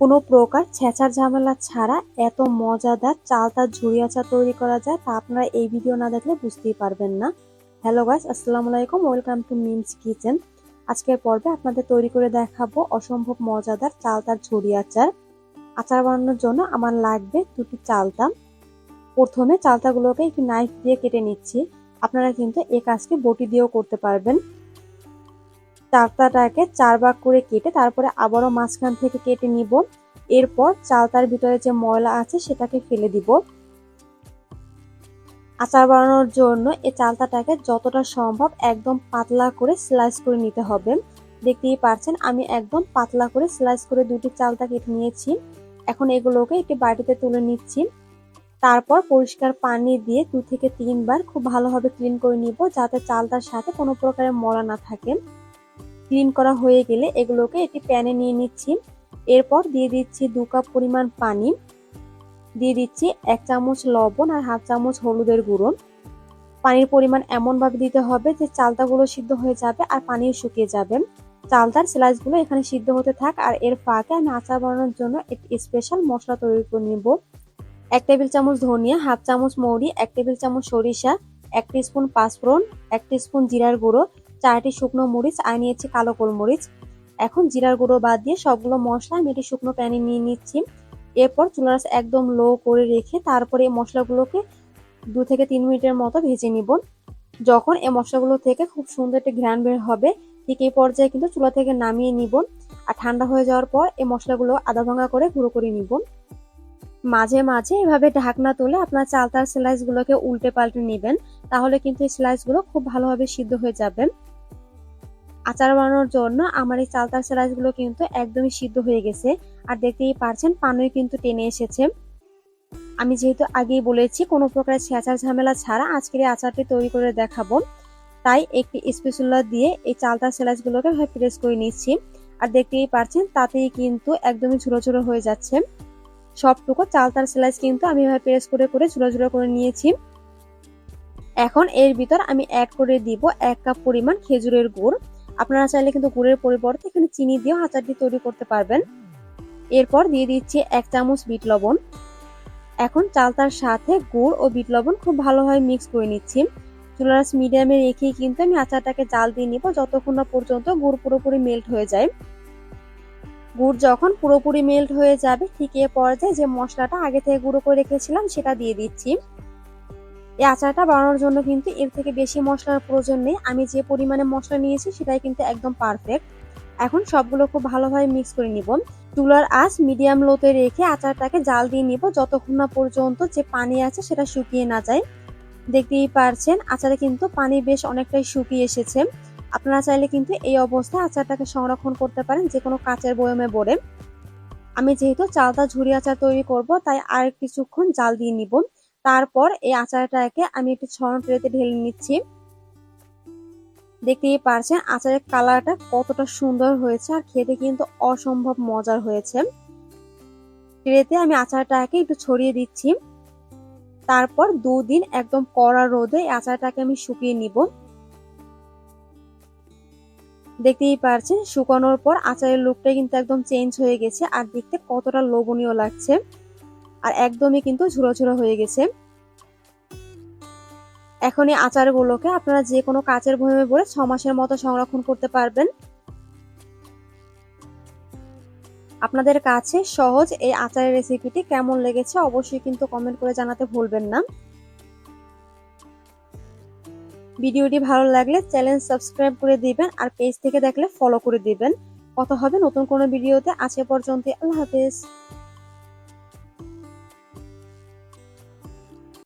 কোনো প্রকার ছেঁচার ঝামেলা ছাড়া এত মজাদার চালতার ঝুড়ি আচার তৈরি করা যায় তা আপনারা এই ভিডিও না দেখলে বুঝতেই পারবেন না। হ্যালো গাইস আসসালামু আলাইকুম ওয়েলকাম টু মিমস কিচেন আজকের পর্বে আপনাদের তৈরি করে দেখাবো অসম্ভব মজাদার চালতার ঝুড়ি আচার। আচার বানানোর জন্য আমার লাগবে দুটি চালতা। প্রথমে চালতাগুলোকে একটি নাইফ দিয়ে কেটে নিচ্ছি। আপনারা কিন্তু এই কাজটি বটি দিয়েও করতে পারবেন। চালতাটাকে চার ভাগ করে কেটে তারপরে আবারও মাঝখান থেকে কেটে নিব। এরপর চালতার ভিতরে যে ময়লা আছে সেটাকে ফেলে দিব। আচার বানানোর জন্য এই চালতাটাকে যতটা সম্ভব একদম পাতলা করে স্লাইস করে নিতে হবে। দেখতেই পারছেন আমি একদম পাতলা করে স্লাইস করে দুটি চালতা কেটে নিয়েছি। এখন এগুলোকে একটি বাটিতে তুলে নিচ্ছি। তারপর পরিষ্কার পানি দিয়ে দু থেকে তিনবার খুব ভালোভাবে ক্লিন করে নিব যাতে চালতার সাথে কোনো প্রকারের মরা না থাকে। ক্লিন করা হয়ে গেলে এগুলোকে একটি প্যানে নিয়ে নিচ্ছি। এরপর দিয়ে দিচ্ছি দু কাপ পরিমাণ পানি। দিয়ে দিচ্ছি এক চামচ লবণ আর হাফ চামচ হলুদের গুঁড়ো। পানির পরিমাণ এমনভাবে দিতে হবে যে চালতাগুলো সিদ্ধ হয়ে যাবে আর পানিও শুকিয়ে যাবে। চালতার স্লাইসগুলো এখানে সিদ্ধ হতে থাক আর এর ফাঁকে আমি আচার বানানোর জন্য একটি স্পেশাল মশলা তৈরি করে নেব। এক টেবিল চামচ ধনিয়া, হাফ চামচ মৌরি, এক টেবিল চামচ সরিষা, এক স্পুন পাঁচফোড়ন, এক স্পুন জিরার গুঁড়ো চারটি শুকনো মরিচ, আর নিয়েছি কালো গোলমরিচ। এখন জিরার গুঁড়ো বাদ দিয়ে সবগুলো মশলা আমি একটি শুকনো প্যানে নিয়ে নিচ্ছি। এরপর চুলার একদম লো করে রেখে তারপরে এই মশলাগুলোকে দু থেকে তিন মিনিটের মতো ভেজে নিব। যখন এই মশলাগুলো থেকে খুব সুন্দর একটি ঘ্রাণ বের হবে, ঠিক এই পর্যায়ে কিন্তু চুলা থেকে নামিয়ে নিব। আর ঠান্ডা হয়ে যাওয়ার পর এই মশলাগুলো আদা ভাঙা করে গুঁড়ো করে নিব। মাঝে মাঝে এভাবে ঢাকনা তুলে আপনার চালতার স্লাইসগুলোকে উল্টে পাল্টে নেবেন, তাহলে কিন্তু এই স্লাইসগুলো খুব ভালোভাবে সিদ্ধ হয়ে যাবে। আচার বানানোর জন্য আমার এই চালতার স্লাইসগুলো কিন্তু একদমই সিদ্ধ হয়ে গেছে। আর দেখতেই পারছেন, পানই কিন্তু টেনে এসেছে। আমি যেহেতু আগেই বলেছি, কোনো প্রকার ছেঁচার ঝামেলা ছাড়া আজকের এই আচারটি তৈরি করে দেখাবো। তাই একটি স্পেশুলা দিয়ে এই চালতার স্লাইসগুলোকে প্রেস করে নিচ্ছি। আর দেখতেই পারছেন, তাতেই কিন্তু একদমই ঝুড়ো ঝুড়ো হয়ে যাচ্ছে। সবটুকু চালতার স্লাইস কিন্তু আমি এভাবে প্রেস করে করে ঝুড়ো ঝুড়ো করে নিয়েছি। এখন এর ভিতর আমি অ্যাড করে দিব এক কাপ পরিমাণ খেজুরের গুড়। আপনারা চাইলে কিন্তু গুড়ের পরিবর্তে এখানে চিনি দিয়েও আচারটি তৈরি করতে পারবেন। এরপর দিয়ে দিচ্ছি এক চামচ বিট লবণ। এখন চালতার সাথে গুড় ও বিট লবণ খুব ভালোভাবে মিক্স করে নিচ্ছি। চুলারাস মিডিয়ামে রেখেই কিন্তু আমি আচারটাকে জাল দিয়ে নিব, যতক্ষণ না পর্যন্ত গুড় পুরোপুরি মেল্ট হয়ে যায়। গুড় যখন পুরোপুরি মেল্ট হয়ে যাবে, ঠিক এ পর্যায়ে যে মশলাটা আগে থেকে গুঁড়ো করে রেখেছিলাম, সেটা দিয়ে দিচ্ছি। এই আচারটা বানানোর জন্য কিন্তু এর থেকে বেশি মশলার প্রয়োজন নেই। আমি যে পরিমাণে মশলা নিয়েছি সেটাই কিন্তু একদম পারফেক্ট এখন সবগুলো খুব ভালোভাবে মিক্স করে নিব। চুলার আঁচ মিডিয়াম লোতে রেখে আচারটাকে জাল দিয়ে নিব। যতক্ষণ না পর্যন্ত যে পানি আছে সেটা শুকিয়ে না যায়। দেখতেই পারছেন, আচারে কিন্তু পানি বেশ অনেকটাই শুকিয়ে এসেছে। আপনারা চাইলে কিন্তু এই অবস্থায় আচারটাকে সংরক্ষণ করতে পারেন যে কোনো কাচের বয়মে ভরে আমি যেহেতু চালটা ঝুড়ি আচার তৈরি করব, তাই আর কিছুক্ষণ জাল দিয়ে নিব। তারপর এই আচারটাকে আমি একটি ছড়ন ট্রেতে ঢেলে নিচ্ছি। দেখতেই পারছেন আচারের কালারটা কতটা সুন্দর হয়েছে আর খেতে কিন্তু অসম্ভব মজার হয়েছে। ট্রেতে আমি আচারটাকে একটু ছড়িয়ে দিচ্ছি। তারপর দুদিন একদম কড়া রোদে আচারটাকে আমি শুকিয়ে নিব। দেখতেই পারছেন শুকানোর পর আচারের লুকটা কিন্তু একদম চেঞ্জ হয়ে গেছে আর দেখতে কতটা লোভনীয় লাগছে। আর একদমই কিন্তু ঝুড়ো ঝুড়ো হয়ে গেছে। এখন এই আচারগুলোকে আপনারা যে কোনো কাচের ভয়মে ভরে ছ মাসের মতো সংরক্ষণ করতে পারবেন। আপনাদের কাছে সহজ এই আচারের রেসিপিটি কেমন লেগেছে অবশ্যই কিন্তু কমেন্ট করে জানাতে ভুলবেন না। ভিডিওটি ভালো লাগলে চ্যানেল সাবস্ক্রাইব করে দিবেন আর পেজ থেকে দেখলে ফলো করে দিবেন। কথা হবে নতুন কোনো ভিডিওতে। আজকে পর্যন্ত আল্লাহ হাফেজ।